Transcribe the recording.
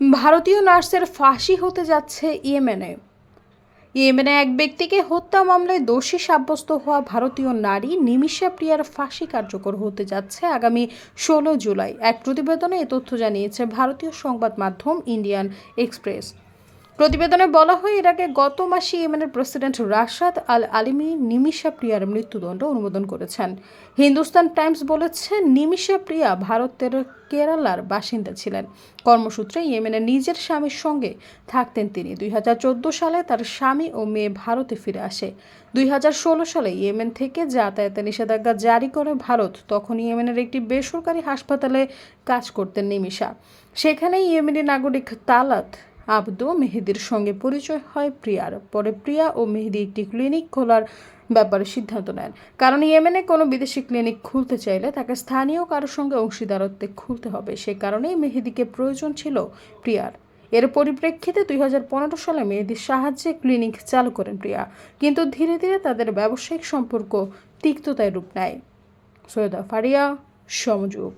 ভারতীয় নার্সের ফাঁসি হতে যাচ্ছে ইয়েমেনে। ইয়েমেনে এক ব্যক্তিকে হত্যা মামলায় দোষী সাব্যস্ত হওয়া ভারতীয় নারী নিমিষা প্রিয়ার ফাঁসি কার্যকর হতে যাচ্ছে আগামী ষোলো জুলাই। এক প্রতিবেদনে এ তথ্য জানিয়েছে ভারতীয় সংবাদ মাধ্যম ইন্ডিয়ান এক্সপ্রেস। প্রতিবেদনে বলা হয়, এর আগে গত মাসে ইয়েমেনের প্রেসিডেন্ট রাশাদ আল আলিমি নিমিশা প্রিয়ার মৃত্যুদণ্ড অনুমোদন করেছেন। হিন্দুস্তান টাইমস বলেছে নিমিশা প্রিয়া ভারতের কেরালার বাসিন্দা ছিলেন। কর্মসূত্রে ইয়েমেনের নিজের স্বামীর সঙ্গে থাকতেন তিনি। দুই হাজার চোদ্দ সালে তার স্বামী ও মেয়ে ভারতে ফিরে আসে। দুই হাজার ষোলো সালে ইয়েমেন থেকে যাতায়াতে নিষেধাজ্ঞা জারি করে ভারত। তখন ইয়েমেনের একটি বেসরকারি হাসপাতালে কাজ করতেন নিমিশা সেখানে ইয়েমেনি নাগরিক তালাত আবদু মেহেদির সঙ্গে পরিচয় হয় প্রিয়ার। পরে প্রিয়া ও মেহেদি একটি ক্লিনিক খোলার ব্যাপারে সিদ্ধান্ত নেন। কারণ ইয়েমেনে কোনো বিদেশি ক্লিনিক খুলতে চাইলে তাকে স্থানীয় কারোর সঙ্গে অংশীদারত্বে খুলতে হবে। সে কারণেই মেহেদিকে প্রয়োজন ছিল প্রিয়ার। এর পরিপ্রেক্ষিতে দুই পনেরো সালে মেহেদির সাহায্যে ক্লিনিক চালু করেন প্রিয়া। কিন্তু ধীরে ধীরে তাদের ব্যবসায়িক সম্পর্ক তিক্ততায় রূপ নেয়। সৈয়দা ফারিয়া, সমযোগ।